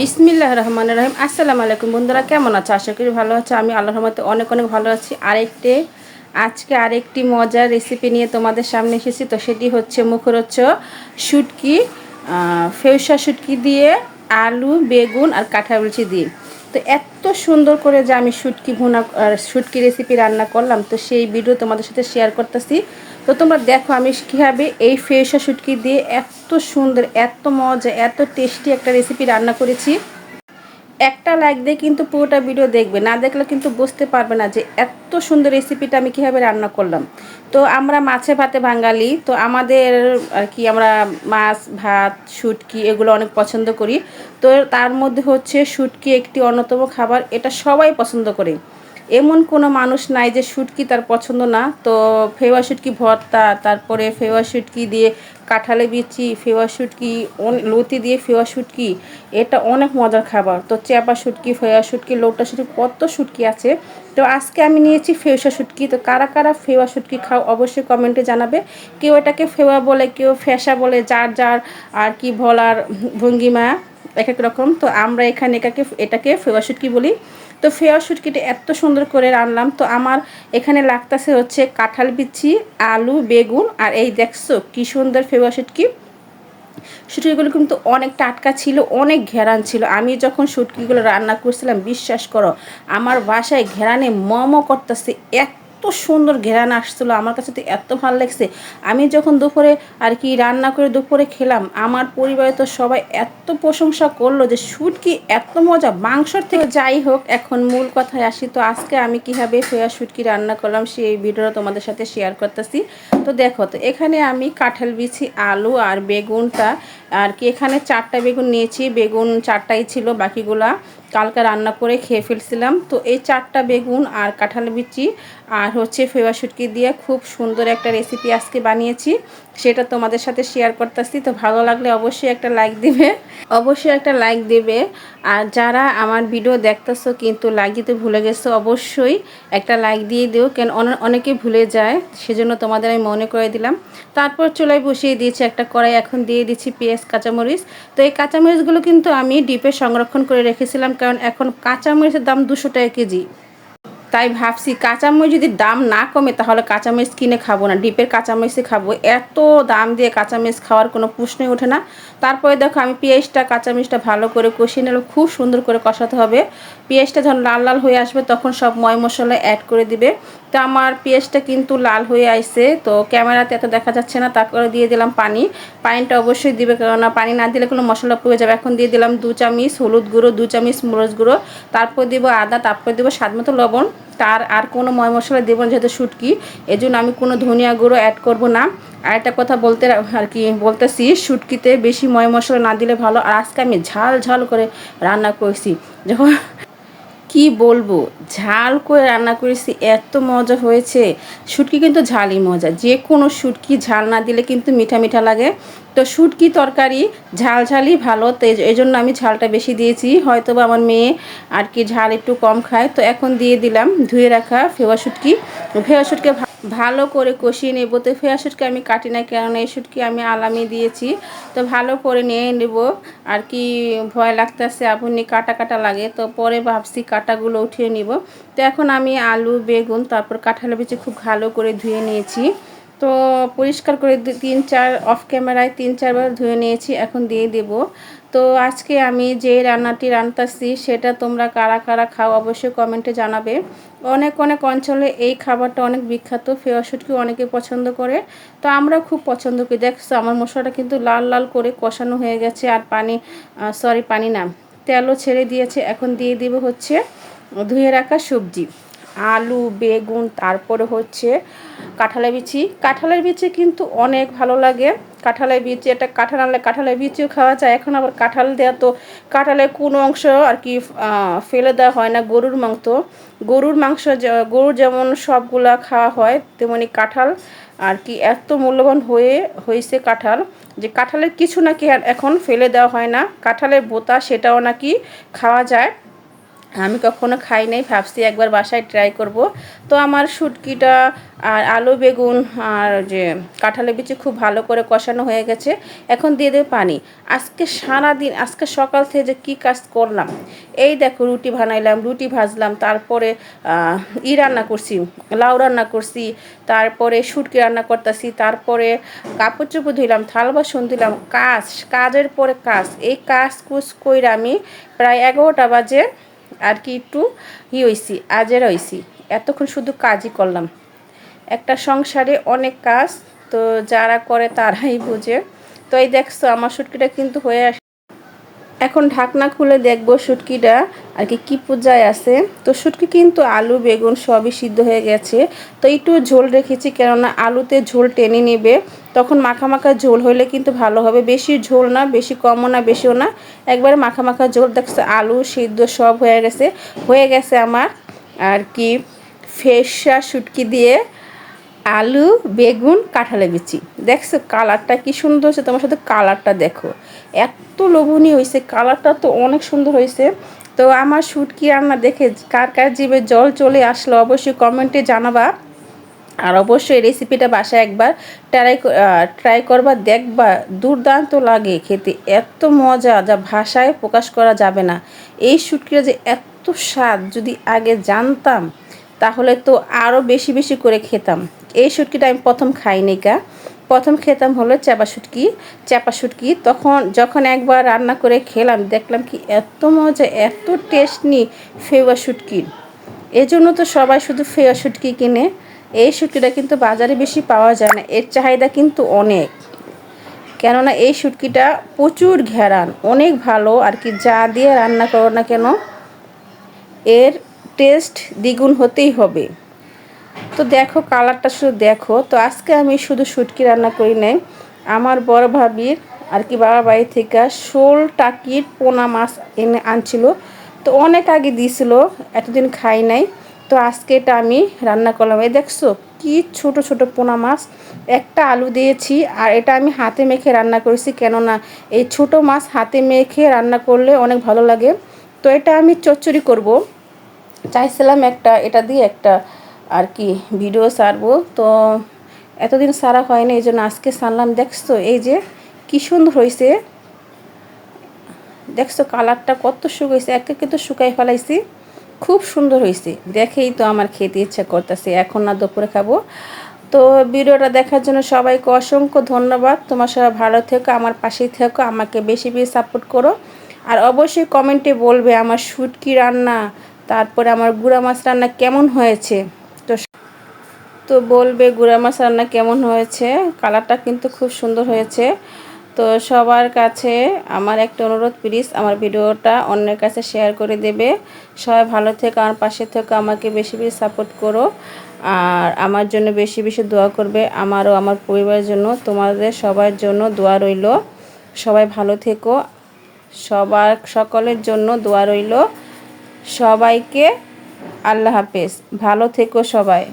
বিসমিল্লাহ রহমান রহিম। আসসালামু আলাইকুম বন্ধুরা, কেমন আছো? আশা করি ভালো আছো। আমি আল্লাহ রহমতে অনেক অনেক ভালো আছি। আরেকটি, আজকে আরেকটি মজার রেসিপি নিয়ে তোমাদের সামনে এসেছি। তো সেটি হচ্ছে মুখরোচ শুটকি ফেউসা শুটকি দিয়ে আলু, বেগুন আর কাঁঠালুচি দিয়ে। তো এত সুন্দর করে যে আমি শুটকি ভুনা শুটকি রেসিপি রান্না করলাম, তো সেই ভিডিও তোমাদের সাথে শেয়ার করতেছি। তো তোমরা দেখো আমি কীভাবে এই ফ্রেশা শুটকি দিয়ে এত সুন্দর, এত মজা, এত টেস্টি একটা রেসিপি রান্না করেছি। একটা লাইক দিয়ে কিন্তু পুরোটা ভিডিও দেখবে। না দেখলে কিন্তু বুঝতে পারবে না যে এত সুন্দর রেসিপিটা আমি কীভাবে রান্না করলাম। তো আমরা মাছে ভাতে বাঙালি, তো আমাদের আর কি আমরা মাছ, ভাত, শুটকি এগুলো অনেক পছন্দ করি। তো তার মধ্যে হচ্ছে শুটকি একটি অন্যতম খাবার, এটা সবাই পছন্দ করে। এমন কোনো মানুষ নাই যে শুটকি তার পছন্দ না। তো ফেওয়া শুটকি ভর্তা, তারপরে ফেওয়া শুটকি দিয়ে কাঁঠালে বিচি, ফেওয়া শুটকি লতি দিয়ে ফেওয়া শুটকি, এটা অনেক মজার খাবার। তো চেপা শুটকি, ফেওয়া শুটকি, লোটা শুটকি, কত শুটকি আছে। তো আজকে আমি নিয়েছি ফেওসা শুটকি। তো কারা কারা ফেওয়া শুটকি খাও অবশ্যই কমেন্টে জানাবে। কেউ এটাকে ফেওয়া বলে, কেউ ফেসা বলে, যার যার আর কি বলার ভঙ্গিমা, এক এক রকম। তো আমরা এখানে এটাকে এটাকে ফেওয়া শুটকি বলি। তো ফেয়ার শুটকিটা এত সুন্দর করে রান্নাম তো আমার এখানে লাগতেছে হচ্ছে কাঁঠাল বিচি, আলু, বেগুন, আর এই দেখছ কি সুন্দর ফেওয়া শুটকি। শুটকিগুলো কিন্তু অনেক টাটকা ছিল, অনেক ঘেরান ছিল। আমি যখন শুটকিগুলো রান্না করছিলাম, বিশ্বাস করো, আমার বাসায় ঘেরানে মমো করতেছে, এত সুন্দর ঘেরান আসছিল, আমার কাছে তো এত ভালো লাগছে। আমি যখন দুপুরে আর কি রান্না করে দুপুরে খেলাম, আমার পরিবারে তো সবাই এত প্রশংসা করল যে শুটকি এত মজা? মাংসর থেকে যাই হোক, এখন মূল কথায় আসি, তো আজকে আমি কীভাবে ফেয়া শুটকি রান্না করলাম সেই ভিডিওটা তোমাদের সাথে শেয়ার করতেছি। তো দেখো, তো এখানে আমি কাঁঠাল বিছি, আলু আর বেগুনটা আর কি, এখানে চারটা বেগুন নিয়েছি, বেগুন চারটাই ছিল, বাকিগুলা কালকে রান্না করে খেয়ে ফেলছিলাম। তো এই চারটা বেগুন আর কাঁঠাল বিচি আর হচ্ছে ফেওয়া শুটকি দিয়ে খুব সুন্দর একটা রেসিপি আজকে বানিয়েছি। সেটা তোমাদের সাথে শেয়ার করতেছি, তো ভালো লাগলে অবশ্যই একটা লাইক দিবে। অবশ্যই একটা লাইক দেবে। আর যারা আমার ভিডিও দেখতেছো কিন্তু লাইক দিতে ভুলে গেছো, অবশ্যই একটা লাইক দিয়ে দিও, কেন অনে- অনেকে ভুলে যায়, সেজন্য তোমাদের আমি মনে করে দিলাম। তারপর চুলায় বসিয়ে দিয়েছি একটা কড়াই, এখন দিয়ে দিচ্ছি পেঁয়াজ কাঁচামরিচ। তো এই কাঁচামরিচগুলো কিন্তু আমি ডিপে সংরক্ষণ করে রেখেছিলাম, কারণ এখন কাঁচামরিচের দাম দুশো টাকা কেজি। তাই ভাবছি কাঁচামরিচ যদি দাম না কমে, তাহলে কাঁচামরিচ কিনে খাব না। ডিপের কাঁচামরিচই খাব। এত দাম দিয়ে কাঁচামরিচ খাওয়ার কোনো প্রশ্নই ওঠে না। তারপরে দেখো, আমি পেঁয়াজটা, কাঁচামরিচটা ভালো করে কষিয়ে নিলাম। খুব সুন্দর করে কষাতে হবে। পেঁয়াজটা যখন লাল লাল হয়ে আসবে, তখন সব ময় মশলা অ্যাড করে দিবে। তো আমার পেঁয়াজটা কিন্তু লাল হয়ে আসছে তো ক্যামেরাতে এত দেখা যাচ্ছে না। তারপরে দিয়ে দিলাম পানি। পানিটা অবশ্যই দিবে, কেননা পানি না দিলে কোনো মশলা পুড়ে যাবে। এখন দিয়ে দিলাম দু চামচ হলুদ গুঁড়ো, দু চামচ মরিচ গুঁড়ো। তারপর দিব আদা, তারপর দিব স্বাদ মতো লবণ। তার আর কোনো ময় মশলা দেবো না যেহেতু শুটকি এই জন্য আমি কোনো ধনিয়া গুঁড়ো অ্যাড করব না। আর একটা কথা বলতে আর কি বলতেছি, শুটকিতে বেশি ময় মশলা না দিলে ভালো। আর আজকে আমি ঝাল ঝাল করে রান্না করছি। যখন কি বলব? ঝাল করে রান্না করেছি, এত মজা হয়েছে। শুটকি কিন্তু ঝালই মজা। যে কোনো শুটকি ঝাল না দিলে কিন্তু মিঠা মিঠা লাগে। তো শুটকি তরকারি ঝাল ঝালই ভালো, তো এই জন্য আমি ঝালটা বেশি দিয়েছি। হয়তো বা আমার মেয়ে আর কি ঝাল একটু কম খায়। তো এখন দিয়ে দিলাম ধুয়ে রাখা ফেওয়া শুটকি। ফেওয়া শুটকি ভালো করে কষিয়ে নেব। তো ফেয়া শুটকি আমি কাটি না, কেননা এই শুটকি আমি আলামি দিয়েছি। তো ভালো করে নিয়ে নেব। আর কি ভয় লাগতেছে আপনি কাটা কাটা লাগে। তো পরে ভাবছি কাটাগুলো উঠিয়ে নিব। তো এখন আমি আলু, বেগুন, তারপর কাঁঠালো বিচে খুব ভালো করে ধুয়ে নিয়েছি। তো পরিষ্কার করে তিন চার অফ ক্যামেরায় তিন চারবার ধুয়ে নিয়েছি, এখন দিয়ে দেব। তো আজকে আমি যে রান্নাটি রান্তাছি সেটা তোমরা কারা কারা খাও অবশ্যই কমেন্টে জানাবে। অনেক অনেক অঞ্চলে এই খাবারটা অনেক বিখ্যাত ফেওয়া শুটকি অনেকে পছন্দ করে। তো আমরা খুব পছন্দ করি। দেখছ, আমার মশলাটা কিন্তু লাল লাল করে কষানো হয়ে গেছে আর পানি সরি পানি না, তেলও ছেড়ে দিয়েছে। এখন দিয়ে দিব হচ্ছে ধুয়ে রাখা সবজি। আলু, বেগুন, তারপরে হচ্ছে কাঁঠালের বিচি। কাঁঠালের বিচি কিন্তু অনেক ভালো লাগে। কাঁঠালের বিচি এটা কাঁঠাল আনলে কাঁঠালের বিচিও খাওয়া যায়। এখন আবার কাঁঠাল দেওয়া তো কাঁঠালের কোনো অংশ আর কি ফেলে দেওয়া হয় না গরুর মাংস। গরুর মাংস গরুর যেমন সবগুলা খাওয়া হয়, তেমনি কাঁঠাল আর কি এত মূল্যবান হয়ে, হয়েছে কাঁঠাল যে কাঁঠালের কিছু নাকি এখন ফেলে দেওয়া হয় না। কাঁঠালের বোতা সেটাও নাকি খাওয়া যায়। আমি কখনো খাই নাই, ভাবছি একবার বাসায় ট্রাই করব। তো আমার শুটকিটা আর আলু বেগুন আর যে কাঁঠালের বিচি খুব ভালো করে কষানো হয়ে গেছে। এখন দিয়ে দেবে পানি। আজকে সারা দিন আজকে সকাল থেকে যে কী কাজ করলাম, এই দেখো রুটি বানাইলাম, রুটি ভাজলাম, তারপরে ই রান্না করছি, লাউ রান্না করছি, তারপরে শুটকি রান্না করতেছি, তারপরে কাপড় চোপড় ধুইলাম, থাল বাসন দিলাম কাজ, কাজের পরে কাজ, এই কাজ কুচ কইরা আমি প্রায় এগারোটা বাজে আর কি একটু ই হইছি, আজের হইছি। এতক্ষণ শুধু কাজই করলাম। একটা সংসারে অনেক কাজ, তো যারা করে তারাই বুঝে। তো এই দেখছ, আমার সুটকিটা কিন্তু হয়ে আসে এখন ঢাকনা খুলে দেখব শুটকিটা, আর কি, কী পূজায় আছে। তো শুটকি কিন্তু আলু, বেগুন সবই সিদ্ধ হয়ে গেছে। তো একটু ঝোল রেখেছি, কেননা আলুতে ঝোল টেনে নেবে। তখন মাখা মাখা ঝোল হলে কিন্তু ভালো হবে। বেশি ঝোল না, বেশি কমও না, বেশিও না। একবারে মাখা মাখা ঝোল, দেখছ, আলু সিদ্ধ সব হয়ে গেছে। হয়ে গেছে আমার, আর কি ফেসা শুটকি দিয়ে আলু, বেগুন কাঁঠালে বিচি। দেখছ, কালারটা কি সুন্দর হচ্ছে, তোমার সাথে কালারটা দেখো। এত লোভনীয় হয়েছে কালারটা তো অনেক সুন্দর হয়েছে তো আমার শুটকি রান্না দেখে কার কার জীবে জল চলে আসলো অবশ্যই কমেন্টে জানাবা। আর অবশ্যই রেসিপিটা বাসায় একবার ট্রাই ট্রাই করবা, দেখবা, দুর্দান্ত লাগে খেতে, এত মজা যা ভাষায় প্রকাশ করা যাবে না। এই শুটকিটা যে এত স্বাদ, যদি আগে জানতাম তাহলে তো আরও বেশি বেশি করে খেতাম। এই শুটকিটা আমি প্রথম খাইনি কা প্রথম খেতাম হলো চাপা শুটকি চাপা শুটকি। তখন যখন একবার রান্না করে খেলাম, দেখলাম কি এত মজা, এত টেস্ট নি ফেওয়া শুটকির এজন্য তো সবাই শুধু ফেওয়া শুটকি কিনে। এই শুটকিটা কিন্তু বাজারে বেশি পাওয়া যায় না, এর চাহিদা কিন্তু অনেক। কেননা এই শুটকিটা প্রচুর ঘেরান, অনেক ভালো আর কি, যা দিয়ে রান্না করো না কেন, এর টেস্ট দ্বিগুণ হতেই হবে। তো দেখো, কালারটা শুধু দেখো। তো আজকে আমি শুধু শুটকি রান্না করি নাই। আমার বড় ভাবির আর কি বাবা বাড়ি থেকে শোল টাকির পোনা মাছ এনে আনছিল। তো অনেক আগে দিয়েছিল এতদিন খাই নাই। তো আজকে এটা আমি রান্না করলাম। এই দেখছ, কি ছোট ছোট পোনা মাছ। একটা আলু দিয়েছি আর এটা আমি হাতে মেখে রান্না করেছি। কেননা এই ছোট মাছ হাতে মেখে রান্না করলে অনেক ভালো লাগে। তো এটা আমি চচ্চড়ি করব। চাইছিলাম একটা, এটা দিয়ে একটা আর কি ভিডিও সারবো তো এতদিন সারা হয়নি, এই জন্য আজকে সারলাম দেখছ, এই যে কী সুন্দর হয়েছে দেখছ কালারটা কত শুকাইছে একে কিন্তু শুকাই ফেলাইছি। খুব সুন্দর হয়েছে দেখেই তো আমার খেতে ইচ্ছা করতেছে, এখন না দুপুরে খাব। তো ভিডিওটা দেখার জন্য সবাইকে অসংখ্য ধন্যবাদ। তোমার সবাই ভালো থেকো, আমার পাশেই থেকো, আমাকে বেশি বেশি সাপোর্ট করো। আর অবশ্যই কমেন্টে বলবে আমার শুটকি রান্না, তারপরে আমার গুঁড়া মাছ রান্না কেমন হয়েছে। তো তো বলবে গুঁড়া মাছ রান্না কেমন হয়েছে? কালারটা কিন্তু খুব সুন্দর হয়েছে। তো সবার কাছে আমার একটা অনুরোধ প্লিজ আমার ভিডিওটা অন্যের কাছে শেয়ার করে দেবে। সবাই ভালো থেকে, আমার পাশে থেকে, আমাকে বেশি বেশি সাপোর্ট করো। আর আমার জন্য বেশি বেশি দোয়া করবে আমারও আমার পরিবারের জন্য, তোমাদের সবার জন্য দোয়া রইল। সবাই ভালো থেকো, সবার সকলের জন্য দোয়া রইল। সবাইকে আল্লাহ হাফেজ। ভালো থেকো সবাই।